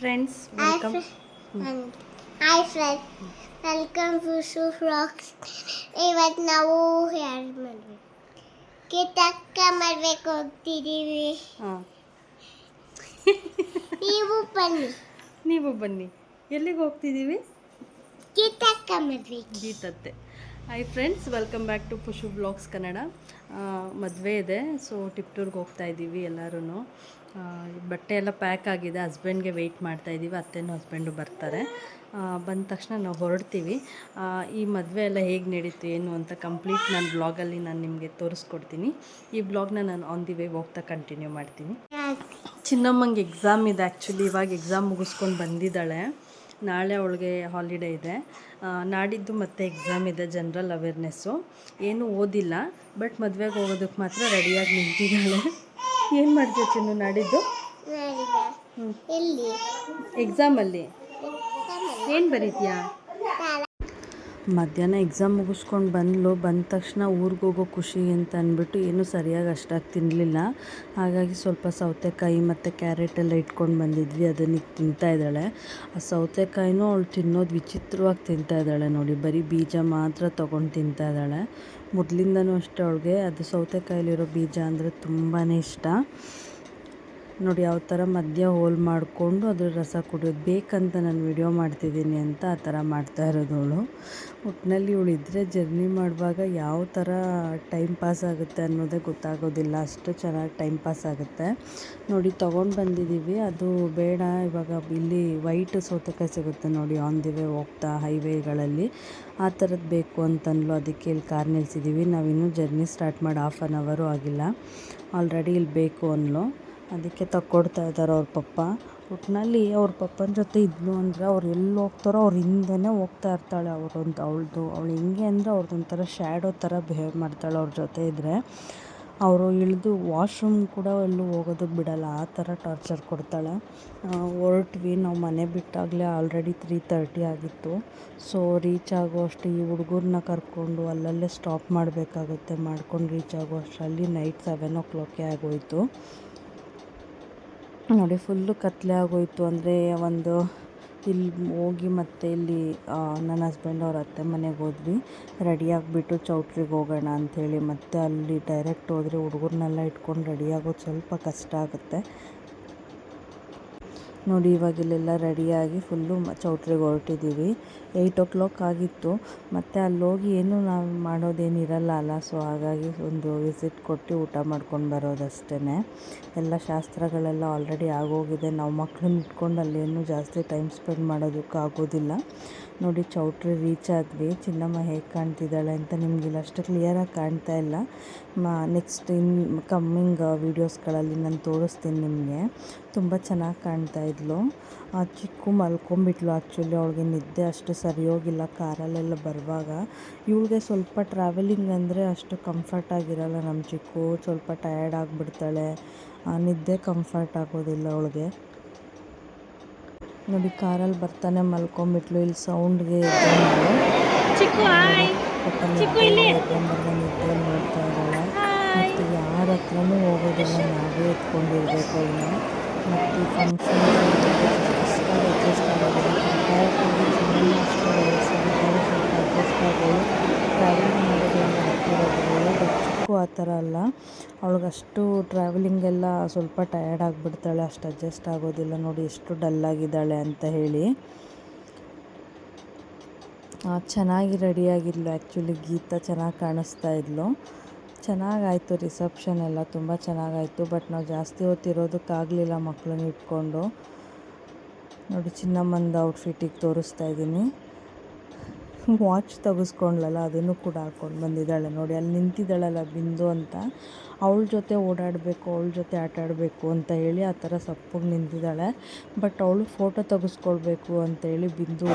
Friends welcome hi friend welcome to ಶು ಫ್ರಾಕ್ಸ್ ಇವತ್ತು ನಾವು ಯಾರು ಮಾಡಬೇಕು. ಕಿತಕ್ಕ ಮಾಡಬೇಕು ಹೋಗ್ತಿದ್ದೀವಿ ಹಾಂ. ನೀವು ಬನ್ನಿ. ನೀವು ಬನ್ನಿ. ಎಲ್ಲಿಗೆ ಹೋಗ್ತಿದ್ದೀವಿ? ಕಿತಕ್ಕ ಮಾಡಬೇಕು. ಗೀತತ್ತೆ hi friends welcome back to Pushu vlogs Kannada ಮದುವೆ ಇದೆ ಸೊ ಟಿಪ್ಟೂರ್ಗೆ ಹೋಗ್ತಾ ಇದ್ದೀವಿ ಎಲ್ಲರೂ ಬಟ್ಟೆ ಎಲ್ಲ ಪ್ಯಾಕ್ ಆಗಿದೆ ಹಸ್ಬೆಂಡ್ಗೆ ವೆಯ್ಟ್ ಮಾಡ್ತಾ ಇದ್ದೀವಿ ಅತ್ತೆನೂ ಹಸ್ಬೆಂಡು ಬರ್ತಾರೆ. ಬಂದ ತಕ್ಷಣ ನಾವು ಹೊರಡ್ತೀವಿ. ಈ ಮದುವೆ ಎಲ್ಲ ಹೇಗೆ ನಡೀತು ಏನು ಅಂತ ಕಂಪ್ಲೀಟ್ ನಾನು ಬ್ಲಾಗಲ್ಲಿ ನಾನು ನಿಮಗೆ ತೋರಿಸ್ಕೊಡ್ತೀನಿ. ಈ ಬ್ಲಾಗ್ನ ನಾನು ಆನ್ ದಿ ವೇ ಹೋಗ್ತಾ ಕಂಟಿನ್ಯೂ ಮಾಡ್ತೀನಿ. ಚಿನ್ನಮ್ಮಂಗೆ ಎಕ್ಸಾಮ್ ಇದೆ ಆ್ಯಕ್ಚುಲಿ ಇವಾಗ ಎಕ್ಸಾಮ್ ಮುಗಿಸ್ಕೊಂಡು ಬಂದಿದ್ದಾಳೆ. ನಾಳೆ ಅವಳಿಗೆ ಹಾಲಿಡೇ ಇದೆ. ನಾಡಿದ್ದು ಮತ್ತೆ ಎಕ್ಸಾಮ್ ಇದೆ ಜನ್ರಲ್ ಅವೇರ್ನೆಸ್ಸು ಏನೂ ಓದಿಲ್ಲ ಬಟ್ ಮದುವೆಗೆ ಹೋಗೋದಕ್ಕೆ ಮಾತ್ರ ರೆಡಿಯಾಗಿ ನಿಂತಿದ್ದಾಳೆ. ಏನು ಮಾಡ್ತೀವಿ ಚಿನ್ನು ನಾಡಿದ್ದು? ಎಕ್ಸಾಮಲ್ಲಿ ಏನು ಬರೀತೀಯಾ? ಮಧ್ಯಾಹ್ನ ಎಕ್ಸಾಮ್ ಮುಗಿಸ್ಕೊಂಡು ಬಂದ್ಲು, ಬಂದ ತಕ್ಷಣ ಊರಿಗೆ ಹೋಗೋ ಖುಷಿ ಅಂತ ಅಂದ್ಬಿಟ್ಟು ಏನೂ ಸರಿಯಾಗಿ ಅಷ್ಟಾಗಿ ತಿನ್ನಲಿಲ್ಲ ಹಾಗಾಗಿ ಸ್ವಲ್ಪ ಸೌತೆಕಾಯಿ ಮತ್ತು ಕ್ಯಾರೆಟ್ ಎಲ್ಲ ಇಟ್ಕೊಂಡು ಬಂದಿದ್ವಿ, ಅದನ್ನ ತಿಂತಾ ಇದ್ದಾಳೆ. ಆ ಸೌತೆಕಾಯಿನೂ ಅವಳು ತಿನ್ನೋದು ವಿಚಿತ್ರವಾಗಿ ತಿಂತಾ ಇದ್ದಾಳೆ ನೋಡಿ, ಬರೀ ಬೀಜ ಮಾತ್ರ ತೊಗೊಂಡು ತಿಂತಾ ಇದ್ದಾಳೆ. ಮೊದಲಿಂದನೂ ಅಷ್ಟೇ ಅವಳಿಗೆ, ಅದು ಸೌತೆಕಾಯಲ್ಲಿರೋ ಬೀಜ ಅಂದರೆ ತುಂಬಾ ಇಷ್ಟ. ನೋಡಿ ಯಾವ ಥರ ಮಧ್ಯ ಹೋಲ್ ಮಾಡಿಕೊಂಡು ಅದ್ರ ರಸ ಕುಡಿಯೋದು ಬೇಕಂತ ನಾನು ವಿಡಿಯೋ ಮಾಡ್ತಿದ್ದೀನಿ ಅಂತ ಆ ಥರ ಮಾಡ್ತಾ ಇರೋದು ಅವಳು ಒಟ್ಟಿನಲ್ಲಿ ಇವಳು ಇದ್ದರೆ ಜರ್ನಿ ಮಾಡುವಾಗ ಯಾವ ಥರ ಟೈಮ್ ಪಾಸ್ ಆಗುತ್ತೆ ಅನ್ನೋದೇ ಗೊತ್ತಾಗೋದಿಲ್ಲ. ಅಷ್ಟು ಚೆನ್ನಾಗಿ ಟೈಮ್ ಪಾಸ್ ಆಗುತ್ತೆ. ನೋಡಿ, ತೊಗೊಂಡು ಬಂದಿದ್ದೀವಿ. ಅದು ಬೇಡ. ಇವಾಗ ಇಲ್ಲಿ ವೈಟ್ ಸೌತೆಕಾಯಿ ಸಿಗುತ್ತೆ ನೋಡಿ ಆನ್ ದಿ ವೇ ಹೋಗ್ತಾ ಹೈವೇಗಳಲ್ಲಿ ಆ ಥರದ್ದು ಬೇಕು ಅಂತಂದ್ಲು. ಅದಕ್ಕೆ ಇಲ್ಲಿ ಕಾರ್ ನಿಲ್ಸಿದ್ದೀವಿ. ನಾವಿನ್ನೂ ಜರ್ನಿ ಸ್ಟಾರ್ಟ್ ಮಾಡಿ ಹಾಫ್ ಆನ್ ಅವರು ಆಗಿಲ್ಲ. ಆಲ್ರೆಡಿ ಇಲ್ಲಿ ಬೇಕು ಅನ್ಲು ಅದಕ್ಕೆ ತಕ್ಕೊಡ್ತಾ ಇದ್ದಾರೆ ಅವ್ರ ಪಪ್ಪ. ಒಟ್ಟಿನಲ್ಲಿ ಅವ್ರ ಪಪ್ಪನ ಜೊತೆ ಇದ್ಲು ಅಂದರೆ ಅವ್ರು ಎಲ್ಲಿ ಹೋಗ್ತಾರೋ ಅವ್ರ ಹಿಂದೆನೇ ಹೋಗ್ತಾ ಇರ್ತಾಳೆ ಅವರೊಂದು ಅವಳದು, ಅವಳು ಹೆಂಗೆ ಅಂದರೆ ಅವ್ರದ್ದೊಂಥರ ಶ್ಯಾಡೋ ಥರ ಬಿಹೇವ್ ಮಾಡ್ತಾಳೆ ಅವ್ರ ಜೊತೆ ಇದ್ದರೆ ಅವರು ಇಳಿದು ವಾಶ್ರೂಮ್ ಕೂಡ ಎಲ್ಲೂ ಹೋಗೋದಕ್ಕೆ ಬಿಡಲ್ಲ, ಆ ಥರ ಟಾರ್ಚರ್ ಕೊಡ್ತಾಳೆ. ಹೊರಟ್ವಿ, ನಾವು ಮನೆ ಬಿಟ್ಟಾಗಲೇ ಆಲ್ರೆಡಿ ತ್ರೀ ತರ್ಟಿ ಆಗಿತ್ತು. ಸೊ ರೀಚ್ ಆಗೋ ಅಷ್ಟು ಈ ಹುಡುಗರನ್ನ ಕರ್ಕೊಂಡು ಅಲ್ಲಲ್ಲೇ ಸ್ಟಾಪ್ ಮಾಡಬೇಕಾಗುತ್ತೆ, ಮಾಡ್ಕೊಂಡು ರೀಚ್ ಆಗೋ ಅಷ್ಟರಲ್ಲಿ ನೈಟ್ ಸೆವೆನ್ ಓ ಕ್ಲಾಕೇ ಆಗೋಯಿತು. ನೋಡಿ, ಫುಲ್ಲು ಕತ್ತಲೆ ಆಗೋಯಿತು. ಅಂದರೆ ಒಂದು ಇಲ್ಲಿ ಹೋಗಿ ಮತ್ತೆ ಇಲ್ಲಿ ನನ್ನ ಹಸ್ಬೆಂಡ್ ಅವ್ರ ಅತ್ತೆ ಮನೆಗೆ ಹೋದ್ವಿ. ರೆಡಿ ಆಗಿಬಿಟ್ಟು ಚೌಟ್ರಿಗೆ ಹೋಗೋಣ ಅಂಥೇಳಿ ಮತ್ತೆ ಅಲ್ಲಿ ಡೈರೆಕ್ಟ್ ಹೋದರೆ ಹುಡುಗರನ್ನೆಲ್ಲ ಇಟ್ಕೊಂಡು ರೆಡಿ ಆಗೋದು ಸ್ವಲ್ಪ ಕಷ್ಟ ಆಗುತ್ತೆ. ನೋಡಿ ಇವಾಗ ಇಲ್ಲೆಲ್ಲ ರೆಡಿಯಾಗಿ ಫುಲ್ಲು ಚೌಟ್ರಿಗೆ ಹೊರಟಿದ್ದೀವಿ. ಏಯ್ಟ್ ಓ ಕ್ಲಾಕ್ ಆಗಿತ್ತು. ಮತ್ತು ಅಲ್ಲಿ ಹೋಗಿ ಏನು ನಾವು ಮಾಡೋದೇನಿರಲ್ಲ ಅಲ್ಲ. ಸೊ, ಹಾಗಾಗಿ ಒಂದು ವಿಸಿಟ್ ಕೊಟ್ಟು ಊಟ ಮಾಡ್ಕೊಂಡು ಬರೋದಷ್ಟೇ ಎಲ್ಲ ಶಾಸ್ತ್ರಗಳೆಲ್ಲ ಆಲ್ರೆಡಿ ಆಗೋಗಿದೆ. ನಾವು ಮಕ್ಕಳನ್ನ ಇಟ್ಕೊಂಡು ಅಲ್ಲೇನು ಜಾಸ್ತಿ ಟೈಮ್ ಸ್ಪೆಂಡ್ ಮಾಡೋದಕ್ಕೆ ಆಗೋದಿಲ್ಲ ನೋಡಿ, ಚೌಟ್ರಿ ರೀಚ್ ಆದ್ವಿ. ಚಿನ್ನಮ್ಮ ಹೇಗೆ ಕಾಣ್ತಿದ್ದಾಳೆ ಅಂತ ನಿಮ್ಗೆ ಇಲ್ಲಿ ಅಷ್ಟು ಕ್ಲಿಯರಾಗಿ ಕಾಣ್ತಾ ಇಲ್ಲ. ಮ ನೆಕ್ಸ್ಟ್ ಇನ್ ಕಮ್ಮಿಂಗ್ ವೀಡಿಯೋಸ್ಗಳಲ್ಲಿ ನಾನು ತೋರಿಸ್ತೀನಿ ನಿಮಗೆ. ತುಂಬ ಚೆನ್ನಾಗಿ ಕಾಣ್ತಾ ಇದ್ಲು. ಆ ಚಿಕ್ಕು ಮಲ್ಕೊಂಬಿಟ್ಲು ಆ್ಯಕ್ಚುಲಿ ಅವಳಿಗೆ ನಿದ್ದೆ ಅಷ್ಟು ಸರಿ ಹೋಗಿಲ್ಲ ಕಾರಲ್ಲೆಲ್ಲ ಬರುವಾಗ. ಇವಳಿಗೆ ಸ್ವಲ್ಪ ಟ್ರಾವೆಲಿಂಗ್ ಅಂದರೆ ಅಷ್ಟು ಕಂಫರ್ಟ್ ಆಗಿರಲ್ಲ ನಮ್ಮ ಚಿಕ್ಕು. ಸ್ವಲ್ಪ ಟಯರ್ಡ್ ಆಗಿಬಿಡ್ತಾಳೆ. ನಿದ್ದೆ ಕಂಫರ್ಟ್ ಆಗೋದಿಲ್ಲ ಅವಳಿಗೆ. ನೋಡಿ ಕಾರಲ್ಲಿ ಬರ್ತಾನೆ ಮಲ್ಕೊಂಬಿಟ್ಲು. ಇಲ್ಲಿ ಸೌಂಡ್ಗೆ ನಿದ್ದೆ ಮತ್ತು ಯಾರ ಹತ್ರನೂ ಹೋಗೋದಿಲ್ಲ. ನಾವೇ ಎತ್ಕೊಂಡಿರ್ಬೇಕು ಇನ್ನು. ಮತ್ತು ಫಂಕ್ಷನ್ ಅಡ್ಜಸ್ಟ್ ಆಗೋದಿಲ್ಲ ಆಗೋಳು ಟ್ರಾವೆಲಿಂಗ್ ಮಾಡೋದೆಲ್ಲ ಆಗ್ತಿರೋದಿಲ್ಲ ಬಟ್ ಚಿಕ್ಕು ಆ ಥರ ಅಲ್ಲ. ಅವಳಿಗಷ್ಟು ಟ್ರಾವೆಲಿಂಗೆಲ್ಲ ಸ್ವಲ್ಪ ಟಯರ್ಡ್ ಆಗಿಬಿಡ್ತಾಳೆ. ಅಷ್ಟು ಅಡ್ಜಸ್ಟ್ ಆಗೋದಿಲ್ಲ. ನೋಡಿ ಎಷ್ಟು ಡಲ್ಲಾಗಿದ್ದಾಳೆ ಅಂತ ಹೇಳಿ. ಚೆನ್ನಾಗಿ ರೆಡಿಯಾಗಿದ್ಲು ಆ್ಯಕ್ಚುಲಿ ಗೀತಾ ಚೆನ್ನಾಗಿ ಕಾಣಿಸ್ತಾ ಇದ್ಲು. ಚೆನ್ನಾಗಾಯಿತು ರಿಸೆಪ್ಷನ್ ಎಲ್ಲ. ತುಂಬ ಚೆನ್ನಾಗಾಯಿತು. ಬಟ್ ನಾವು ಜಾಸ್ತಿ ಹೊತ್ತಿರೋದಕ್ಕಾಗಲಿಲ್ಲ ಮಕ್ಕಳನ್ನ ಇಟ್ಕೊಂಡು. ನೋಡಿ ಚಿನ್ನಮ್ಮಂದು ಔಟ್ಫಿಟ್ಟಿಗೆ ತೋರಿಸ್ತಾ ಇದ್ದೀನಿ. ವಾಚ್ ತೆಗೆಸ್ಕೊಂಡ್ಲಲ್ಲ, ಅದನ್ನು ಕೂಡ ಹಾಕ್ಕೊಂಡು ಬಂದಿದ್ದಾಳೆ ನೋಡಿ. ಅಲ್ಲಿ ನಿಂತಿದ್ದಾಳಲ್ಲ ಬಿಂದು ಅಂತ. ಅವಳ ಜೊತೆ ಓಡಾಡಬೇಕು, ಅವಳ ಜೊತೆ ಆಟ ಆಡಬೇಕು ಅಂತ ಹೇಳಿ ಆ ಥರ ಸಪ್ಪಗೆ ನಿಂತಿದ್ದಾಳೆ. ಬಟ್ ಅವಳು ಫೋಟೋ ತೆಗೆಸ್ಕೊಳ್ಬೇಕು ಅಂತ ಹೇಳಿ ಬಿಂದು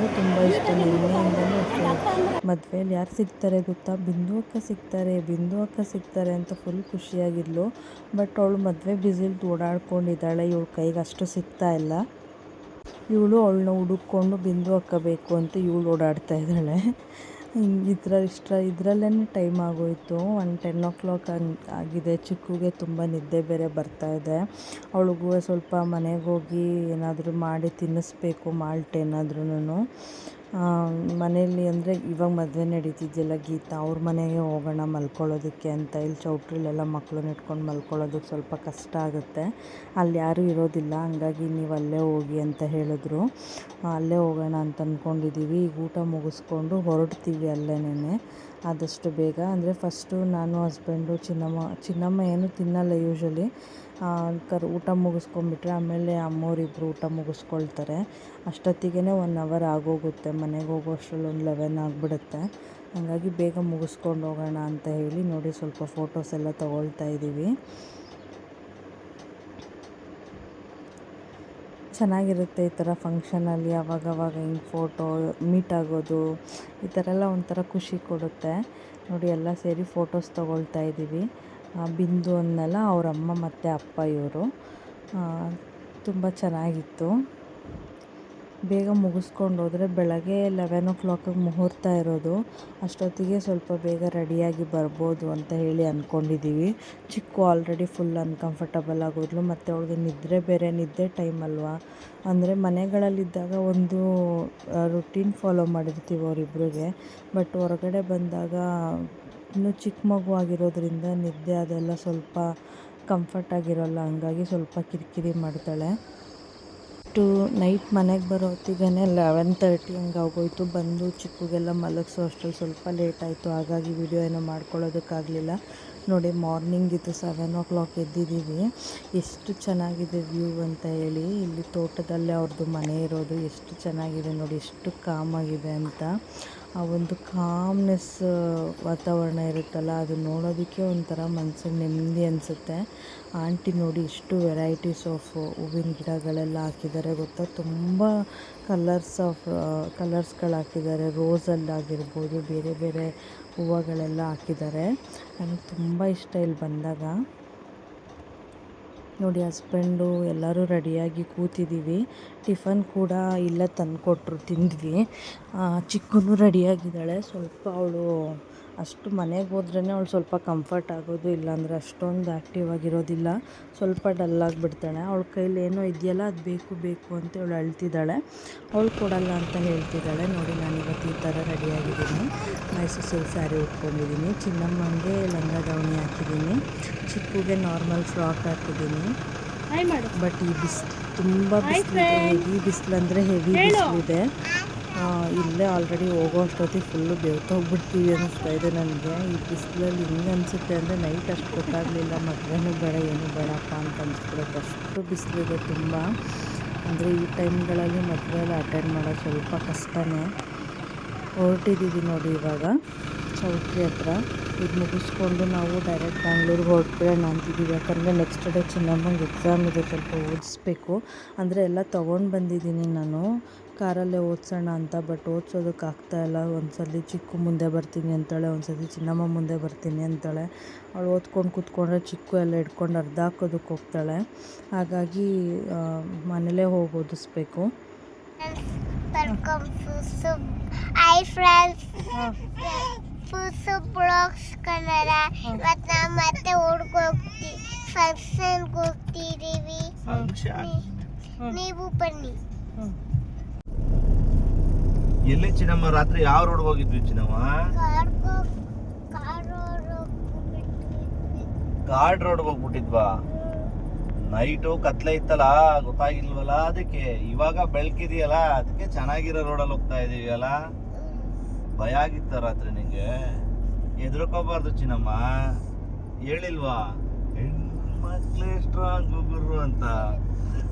ಇವಳಂದ್ರೆ ತುಂಬ ಇಷ್ಟ ನಿನ್ನೆಯಿಂದಲೂ ಮದುವೆಯಲ್ಲಿ ಯಾರು ಸಿಗ್ತಾರೆ ಗೊತ್ತಾ? ಬಿಂದು ಅಕ್ಕ ಸಿಗ್ತಾರೆ, ಬಿಂದು ಅಕ್ಕ ಸಿಗ್ತಾರೆ ಅಂತ ಫುಲ್ ಖುಷಿಯಾಗಿದ್ಲು. ಬಟ್ ಅವಳು ಮದುವೆ ಬ್ಯುಸಿಲಿ ಓಡಾಡ್ಕೊಂಡಿದ್ದಾಳೆ. ಇವಳ ಕೈಗೆ ಅಷ್ಟು ಸಿಗ್ತಾ ಇಲ್ಲ. ಇವಳು ಅವಳನ್ನ ಹುಡುಕೊಂಡು ಬಿಂದು ಅಕ್ಕ ಅಂತ ಇವಳು ಓಡಾಡ್ತಾ ಇದ್ದಾಳೆ. ಇದ್ರ ಇಷ್ಟ ಇದರಲ್ಲೇ ಟೈಮ್ ಆಗೋಯಿತು. ಒಂದು ಟೆನ್ ಓ ಕ್ಲಾಕ್ ಆಗಿದೆ. ಚಿಕ್ಕಗೆ ತುಂಬ ನಿದ್ದೆ ಬೇರೆ ಬರ್ತಾ ಇದೆ. ಅವಳಿಗೂ ಸ್ವಲ್ಪ ಮನೆಗೆ ಹೋಗಿ ಏನಾದರೂ ಮಾಡಿ ತಿನ್ನಿಸ್ಬೇಕು ಮಾಲ್ಟ್ ಏನಾದ್ರೂ ಮನೇಲಿ ಅಂದರೆ ಇವಾಗ ಮದುವೆ ನಡೀತಿದ್ಯಲ್ಲ ಗೀತಾ, ಅವ್ರ ಮನೆಗೆ ಹೋಗೋಣ ಮಲ್ಕೊಳ್ಳೋದಕ್ಕೆ ಅಂತ ಇಲ್ಲಿ ಚೌಟ್ರಿಲೆಲ್ಲ ಮಕ್ಕಳನ್ನ ಇಟ್ಕೊಂಡು ಮಲ್ಕೊಳ್ಳೋದಕ್ಕೆ ಸ್ವಲ್ಪ ಕಷ್ಟ ಆಗುತ್ತೆ. ಅಲ್ಲಿ ಯಾರೂ ಇರೋದಿಲ್ಲ, ಹಂಗಾಗಿ ನೀವು ಅಲ್ಲೇ ಹೋಗಿ ಅಂತ ಹೇಳಿದ್ರು. ಅಲ್ಲೇ ಹೋಗೋಣ ಅಂತ ಅಂದ್ಕೊಂಡಿದ್ದೀವಿ ಈಗ ಊಟ ಮುಗಿಸ್ಕೊಂಡು ಹೊರಡ್ತೀವಿ ಅಲ್ಲೇನೆ ಆದಷ್ಟು ಬೇಗ. ಅಂದರೆ ಫಸ್ಟು ನಾನು ಹಸ್ಬೆಂಡು ಚಿನ್ನಮ್ಮ ಚಿನ್ನಮ್ಮ ಏನು ತಿನ್ನಲ್ಲ ಯೂಶ್ವಲಿ ಕರ್, ಊಟ ಮುಗಿಸ್ಕೊಂಬಿಟ್ರೆ ಆಮೇಲೆ ಅಮ್ಮೋರಿಬ್ಬರು ಊಟ ಮುಗಿಸ್ಕೊಳ್ತಾರೆ. ಅಷ್ಟೊತ್ತಿಗೆ ಒನ್ ಅವರ್ ಆಗೋಗುತ್ತೆ. ಮನೆಗೆ ಹೋಗೋ ಅಷ್ಟ್ರಲ್ಲಿ ಒಂದು ಲೆವೆನ್ ಆಗಿಬಿಡುತ್ತೆ. ಹಾಗಾಗಿ ಬೇಗ ಮುಗಿಸ್ಕೊಂಡು ಹೋಗೋಣ ಅಂತ ಹೇಳಿ ನೋಡಿ ಸ್ವಲ್ಪ ಫೋಟೋಸ್ ಎಲ್ಲ ತೊಗೊಳ್ತಾ ಇದ್ದೀವಿ. ಚೆನ್ನಾಗಿರುತ್ತೆ ಈ ಥರ ಫಂಕ್ಷನಲ್ಲಿ ಅವಾಗವಾಗ ಹಿಂಗೆ ಫೋಟೋ ಮೀಟ್ ಆಗೋದು, ಈ ಥರ ಎಲ್ಲ ಒಂಥರ ಖುಷಿ ಕೊಡುತ್ತೆ. ನೋಡಿ ಎಲ್ಲ ಸೇರಿ ಫೋಟೋಸ್ ತೊಗೊಳ್ತಾ ಇದ್ದೀವಿ. ಬಿಂದು ಅನ್ನೆಲ್ಲ, ಅವ್ರ ಅಮ್ಮ ಮತ್ತು ಅಪ್ಪ ಇವರು. ತುಂಬ ಚೆನ್ನಾಗಿತ್ತು. ಬೇಗ ಮುಗಿಸ್ಕೊಂಡು ಹೋದರೆ ಬೆಳಗ್ಗೆ ಲೆವೆನ್ ಓ ಕ್ಲಾಕಿಗೆ ಮುಹೂರ್ತ ಇರೋದು. ಅಷ್ಟೊತ್ತಿಗೆ ಸ್ವಲ್ಪ ಬೇಗ ರೆಡಿಯಾಗಿ ಬರ್ಬೋದು ಅಂತ ಹೇಳಿ ಅಂದ್ಕೊಂಡಿದ್ದೀವಿ ಚಿಕ್ಕು ಆಲ್ರೆಡಿ ಫುಲ್ ಅನ್ಕಂಫರ್ಟಬಲ್ ಆಗೋದ್ಲು, ಮತ್ತು ಅವಳಿಗೆ ನಿದ್ರೆ ಬೇರೆ ನಿದ್ದೆ ಟೈಮ್ ಅಲ್ವಾ? ಅಂದರೆ ಮನೆಗಳಲ್ಲಿದ್ದಾಗ ಒಂದು ರುಟೀನ್ ಫಾಲೋ ಮಾಡಿರ್ತೀವಿ ಅವರಿಬ್ರಿಗೆ. ಬಟ್ ಹೊರಗಡೆ ಬಂದಾಗ ಇನ್ನೂ ಚಿಕ್ಕ ಮಗು ಆಗಿರೋದ್ರಿಂದ ನಿದ್ದೆ ಅದೆಲ್ಲ ಸ್ವಲ್ಪ ಕಂಫರ್ಟ್ ಆಗಿರೋಲ್ಲ, ಹಂಗಾಗಿ ಸ್ವಲ್ಪ ಕಿರಿಕಿರಿ ಮಾಡ್ತಾಳೆ. ಟು ನೈಟ್ ಮನೆಗೆ ಬರೋ ಹೊತ್ತಿಗೆ ಲೆವೆನ್ ತರ್ಟಿ ಹಂಗೆ ಆಗೋಯ್ತು. ಬಂದು ಚಿಕ್ಕಗೆಲ್ಲ ಮಲಗಿಸೋ ಅಷ್ಟ್ರಲ್ಲಿ ಸ್ವಲ್ಪ ಲೇಟ್ ಆಯಿತು. ಹಾಗಾಗಿ ವಿಡಿಯೋ ಏನೋ ಮಾಡ್ಕೊಳ್ಳೋದಕ್ಕಾಗಲಿಲ್ಲ. ನೋಡಿ ಮಾರ್ನಿಂಗ್ ಇತ್ತು ಸೆವೆನ್ ಓ ಕ್ಲಾಕ್ ಎದ್ದಿದ್ದೀವಿ. ಎಷ್ಟು ಚೆನ್ನಾಗಿದೆ ವ್ಯೂ ಅಂತ ಹೇಳಿ, ಇಲ್ಲಿ ತೋಟದಲ್ಲೇ ಅವ್ರದ್ದು ಮನೆ ಇರೋದು. ಎಷ್ಟು ಚೆನ್ನಾಗಿದೆ ನೋಡಿ, ಎಷ್ಟು ಕಾಮಾಗಿದೆ ಅಂತ. ಆ ಒಂದು ಕಾಮ್ನೆಸ್ ವಾತಾವರಣ ಇರುತ್ತಲ್ಲ, ಅದು ನೋಡೋದಕ್ಕೆ ಒಂಥರ ಮನ್ಸಿಗೆ ನೆಮ್ಮದಿ ಅನಿಸುತ್ತೆ. ಆಂಟಿ ನೋಡಿ ಎಷ್ಟು ವೆರೈಟೀಸ್ ಆಫ್ ಹೂವಿನ ಗಿಡಗಳೆಲ್ಲ ಹಾಕಿದ್ದಾರೆ ಗೊತ್ತಾ? ತುಂಬ ಕಲರ್ಸ್ ಆಫ್ ಕಲರ್ಸ್ಗಳು ಹಾಕಿದ್ದಾರೆ. ರೋಸಲ್ಲಾಗಿರ್ಬೋದು ಬೇರೆ ಬೇರೆ ಹೂವುಗಳೆಲ್ಲ ಹಾಕಿದ್ದಾರೆ. ನನಗೆ ತುಂಬ ಇಷ್ಟ ಇಲ್ಲಿ ಬಂದಾಗ. ನೋಡಿ ಹಸ್ಬೆಂಡು ಎಲ್ಲರೂ ರೆಡಿಯಾಗಿ ಕೂತಿದ್ದೀವಿ. ಟಿಫನ್ ಕೂಡ ಇಲ್ಲೇ ತಂದುಕೊಟ್ರು ತಿಂದ್ವಿ. ಚಿಕ್ಕನು ರೆಡಿಯಾಗಿದ್ದಾಳೆ. ಸ್ವಲ್ಪ ಅವಳು ಅಷ್ಟು ಮನೆಗೆ ಹೋದ್ರೇ ಅವಳು ಸ್ವಲ್ಪ ಕಂಫರ್ಟ್ ಆಗೋದು ಇಲ್ಲಾಂದರೆ ಅಷ್ಟೊಂದು ಆ್ಯಕ್ಟಿವ್ ಆಗಿರೋದಿಲ್ಲ. ಸ್ವಲ್ಪ ಡಲ್ ಆಗಿಬಿಡ್ತಾಳೆ. ಅವಳ ಕೈಲಿ ಏನೋ ಇದೆಯಲ್ಲ ಅದು ಬೇಕು ಬೇಕು ಅಂತ ಅವಳು ಅಳ್ತಿದ್ದಾಳೆ. ಅವಳು ಕೊಡಲ್ಲ ಅಂತ ಹೇಳ್ತಿದ್ದಾಳೆ. ನೋಡಿ ನಾನು ಇವತ್ತು ಈ ಥರ ರೆಡಿಯಾಗಿದ್ದೀನಿ ಮೈಸೂರು ಸಿಲ್ಕ್ ಸ್ಯಾರಿ ಉಟ್ಕೊಂಡಿದ್ದೀನಿ. ಚಿನ್ನಮ್ಮಂಗೆ ಲಂಗ ದಾವಣಿ ಹಾಕಿದ್ದೀನಿ. ಚಿಕ್ಕಗೆ ನಾರ್ಮಲ್ ಫ್ರಾಕ್ ಹಾಕಿದ್ದೀನಿ. ಬಟ್ ಈ ಬಿಸ್ ತುಂಬ ಬಿಸಿಲು ಈ ಬಿಸಿಲು ಅಂದರೆ ಹೆವಿ ಬಿಸಿಲಿದೆ. ಇಲ್ಲೇ ಆಲ್ರೆಡಿ ಹೋಗೋ ಅಷ್ಟೊತ್ತಿಗೆ ಫುಲ್ಲು ಬೆವ್ತೋಗ್ಬಿಡ್ತೀವಿ ಅನ್ನಿಸ್ತಾ ಇದೆ ನನಗೆ. ಈ ಬಿಸಿಲಲ್ಲಿ ಹಿಂಗೆ ಅನಿಸುತ್ತೆ ಅಂದರೆ ನೈಟ್ ಅಷ್ಟು ಗೊತ್ತಾಗಲಿಲ್ಲ ಮದುವೆನೂ ಬೇಡ, ಏನು ಬೇಡಪ್ಪ ಅಂತ ಅನ್ಸ್ಬಿಡುತ್ತೆ. ಅಷ್ಟು ಬಿಸಿಲಿದೆ ತುಂಬ. ಅಂದರೆ ಈ ಟೈಮ್ಗಳಲ್ಲಿ ಮದುವೆಲ್ಲ ಅಟೆಂಡ್ ಮಾಡೋದು ಸ್ವಲ್ಪ ಕಷ್ಟನೇ. ಹೊರಟಿದ್ದೀವಿ ನೋಡಿ ಇವಾಗ, ಚೌಟ್ರಿ ಹತ್ರ. ಇದು ಮುಗಿಸ್ಕೊಂಡು ನಾವು ಡೈರೆಕ್ಟ್ ಬ್ಯಾಂಗ್ಳೂರಿಗೆ ಹೊರಟ್ಬಿಡೋಣ ಅಂತಿದ್ದೀವಿ. ಯಾಕಂದರೆ ನೆಕ್ಸ್ಟ್ ಡೇ ಚಿನ್ನಮ್ಮಂಗೆ ಎಕ್ಸಾಮ್ ಇದೆ ಸ್ವಲ್ಪ ಓದಿಸ್ಬೇಕು. ಅಂದರೆ ಎಲ್ಲ ತೊಗೊಂಡು ಬಂದಿದ್ದೀನಿ ನಾನು. ಕಾರಲ್ಲೇ ಓದಿಸೋಣ ಅಂತ ಬಟ್ ಓದಿಸೋದಕ್ಕೆ ಆಗ್ತಾಯಿಲ್ಲ ಒಂದು ಸಲ ಚಿಕ್ಕು ಮುಂದೆ ಬರ್ತೀನಿ ಅಂತಾಳೆ ಒಂದು ಸಲ ಚಿನ್ನಮ್ಮ ಮುಂದೆ ಬರ್ತೀನಿ ಅಂತಾಳೆ. ಅವಳು ಓದ್ಕೊಂಡು ಕೂತ್ಕೊಂಡ್ರೆ ಚಿಕ್ಕು ಎಲ್ಲ ಹಿಡ್ಕೊಂಡು ಅರ್ಧ ಹಾಕೋದಕ್ಕೆ ಹೋಗ್ತಾಳೆ. ಹಾಗಾಗಿ ಮನೇಲೇ ಹೋಗಿ ಓದಿಸ್ಬೇಕು. Hi friends Pushu vlogs Kannada. ಇವತ್ತು ನಾವು ಮತ್ತೆ ಹೋಗ್ತೀವಿ ಫಂಕ್ಷನ್ಗೆ ಹೋಗ್ತಿದ್ದೀವಿ ನೀವು ಬನ್ನಿ. ಎಲ್ಲಿ ಚಿನ್ನಮ್ಮ? ರಾತ್ರಿ ಯಾವ ರೋಡ್ ಹೋಗಿದ್ವಿ ಚಿನ್ನಮ್ಮ? ಗಾರ್ಡ್ ರೋಡ್ ಹೋಗ್ಬಿಟ್ಟಿದ್ವಾ? ನೈಟು ಕತ್ಲೆ ಇತ್ತಲ್ಲ ಗೊತ್ತಾಗಿಲ್ವಲ್ಲ ಅದಕ್ಕೆ. ಇವಾಗ ಬೆಳಕಿದೆಯಲ್ಲ ಅದಕ್ಕೆ ಚೆನ್ನಾಗಿರೋ ರೋಡಲ್ಲಿ ಹೋಗ್ತಾ ಇದೀವಿ ಅಲ್ಲ? ಭಯ ಆಗಿತ್ತ ರಾತ್ರಿ ನಿಂಗೆ. ಎದ್ರಕೋಬಾರ್ದು ಚಿನ್ನಮ್ಮ. ಹೇಳಿಲ್ವಾ? ಹೆಣ್ಮಕ್ಳೇ ಸ್ಟ್ರಾಂಗ್ ಗುರು ಅಂತ.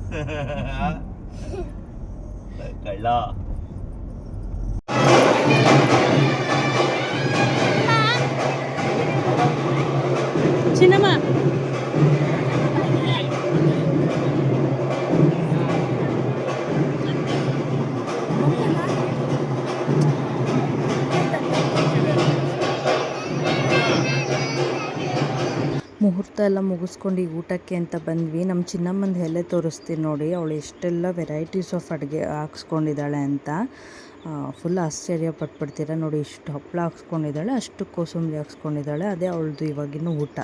ಕಳ್ಳ. ಚಿನ್ನಮ್ಮ ಮುಹೂರ್ತ ಎಲ್ಲ ಮುಗಿಸ್ಕೊಂಡು ಈಗ ಊಟಕ್ಕೆ ಅಂತ ಬಂದ್ವಿ. ನಮ್ಮ ಚಿನ್ನಮ್ಮನ ಎಲೆ ತೋರಿಸ್ತೀನಿ ನೋಡಿ. ಅವಳು ಎಷ್ಟೆಲ್ಲ ವೆರೈಟೀಸ್ ಆಫ್ ಅಡುಗೆ ಹಾಕ್ಸ್ಕೊಂಡಿದ್ದಾಳೆ ಅಂತ. ಫುಲ್ ಆಶ್ಚರ್ಯ ಪಟ್ಬಿಡ್ತೀರ ನೋಡಿ. ಇಷ್ಟು ಹಪ್ಪಳ ಹಾಕ್ಸ್ಕೊಂಡಿದ್ದಾಳೆ, ಅಷ್ಟು ಕೋಸಂಬರಿ ಹಾಕ್ಸ್ಕೊಂಡಿದ್ದಾಳೆ. ಅದೇ ಅವಳದು ಇವಾಗಿನ ಊಟ.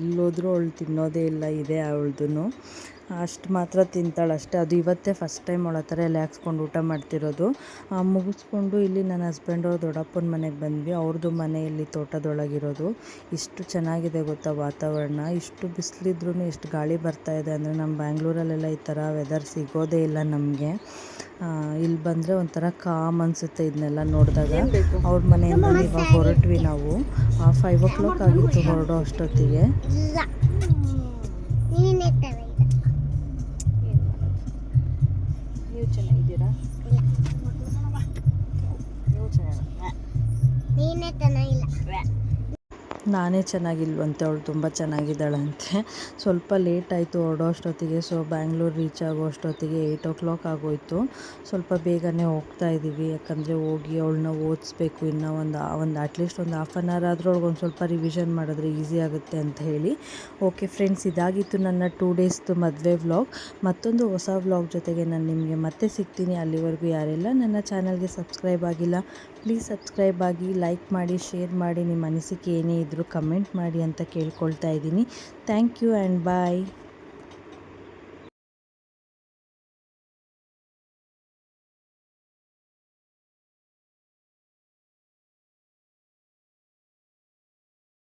ಎಲ್ಲೋದ್ರೂ ಅವಳು ತಿನ್ನೋದೇ ಇಲ್ಲ, ಇದೆ ಅವಳದೂ ಅಷ್ಟು ಮಾತ್ರ ತಿಂತಾಳೆ ಅಷ್ಟೇ. ಅದು ಇವತ್ತೇ ಫಸ್ಟ್ ಟೈಮ್ ಅವಳ ಥರ ಎಲ್ಲ ಹಾಕ್ಸ್ಕೊಂಡು ಊಟ ಮಾಡ್ತಿರೋದು. ಮುಗಿಸ್ಕೊಂಡು ಇಲ್ಲಿ ನನ್ನ ಹಸ್ಬೆಂಡ್ ಅವ್ರ ದೊಡ್ಡಪ್ಪನ ಮನೆಗೆ ಬಂದ್ವಿ. ಅವ್ರದ್ದು ಮನೆ ಇಲ್ಲಿ ತೋಟದೊಳಗಿರೋದು. ಇಷ್ಟು ಚೆನ್ನಾಗಿದೆ ಗೊತ್ತಾ ವಾತಾವರಣ. ಇಷ್ಟು ಬಿಸಿಲಿದ್ರೂ ಎಷ್ಟು ಗಾಳಿ ಬರ್ತಾ ಇದೆ ಅಂದರೆ ನಮ್ಮ ಬ್ಯಾಂಗ್ಳೂರಲ್ಲೆಲ್ಲ ಈ ಥರ ವೆದರ್ ಸಿಗೋದೇ ಇಲ್ಲ ನಮಗೆ. ಇಲ್ಲಿ ಬಂದರೆ ಒಂಥರ ಕಾಮ್ ಅನಿಸುತ್ತೆ ಇದನ್ನೆಲ್ಲ ನೋಡಿದಾಗ. ಅವ್ರ ಮನೆಯಿಂದ ಇವಾಗ ಹೊರಟ್ವಿ ನಾವು. ಫೈವ್ ಓ ಕ್ಲಾಕ್ ಆಗಿತ್ತು ಹೊರಡೋ ಅಷ್ಟೊತ್ತಿಗೆ. ನೀವು ಚೆನ್ನಾಗಿದ್ದೀರಾ? ನೀನೇ ಚೆನ್ನಾಗಿಲ್ಲ ನಾನೇ ಚೆನ್ನಾಗಿಲ್ವಂತೆ, ಅವಳು ತುಂಬ ಚೆನ್ನಾಗಿದ್ದಾಳಂತೆ. ಸ್ವಲ್ಪ ಲೇಟ್ ಆಯಿತು ಹೊರಡೋ ಅಷ್ಟೊತ್ತಿಗೆ ಸೊ, ಬ್ಯಾಂಗ್ಳೂರು ರೀಚ್ ಆಗೋ ಅಷ್ಟೊತ್ತಿಗೆ ಏಯ್ಟ್ ಓ ಕ್ಲಾಕ್ ಆಗೋಯಿತು. ಸ್ವಲ್ಪ ಬೇಗನೆ ಹೋಗ್ತಾ ಇದ್ದೀವಿ. ಯಾಕಂದರೆ ಹೋಗಿ ಅವಳನ್ನ ಓದಿಸ್ಬೇಕು. ಇನ್ನೂ ಒಂದು ಒಂದು ಅಟ್ಲೀಸ್ಟ್ ಒಂದು ಹಾಫ್ ಆನ್ ಅವರ್ ಆದ್ರೊಳಗೆ ಒಂದು ಸ್ವಲ್ಪ ರಿವಿಷನ್ ಮಾಡಿದ್ರೆ ಈಸಿ ಆಗುತ್ತೆ ಅಂತ ಹೇಳಿ. ಓಕೆ ಫ್ರೆಂಡ್ಸ್ ಇದಾಗಿತ್ತು ನನ್ನ ಟೂ ಡೇಸ್ದು ಮದುವೆ ವ್ಲಾಗ್ ಮತ್ತೊಂದು ಹೊಸ ವ್ಲಾಗ್ ಜೊತೆಗೆ ನಾನು ನಿಮಗೆ ಮತ್ತೆ ಸಿಗ್ತೀನಿ. ಅಲ್ಲಿವರೆಗೂ ಯಾರೆಲ್ಲ ನನ್ನ ಚಾನಲ್ಗೆ ಸಬ್ಸ್ಕ್ರೈಬ್ ಆಗಿಲ್ಲ ಪ್ಲೀಸ್ ಸಬ್ಸ್ಕ್ರೈಬ್ ಆಗಿ ಲೈಕ್ ಮಾಡಿ ಶೇರ್ ಮಾಡಿ, ನಿಮ್ಮ ಅನಿಸಿಕೆ ಏನೇ ಇದ್ದರೂ ಕಮೆಂಟ್ ಮಾಡಿ ಅಂತ ಕೇಳ್ಕೊಳ್ತಾ ಇದ್ದೀನಿ. Thank you and bye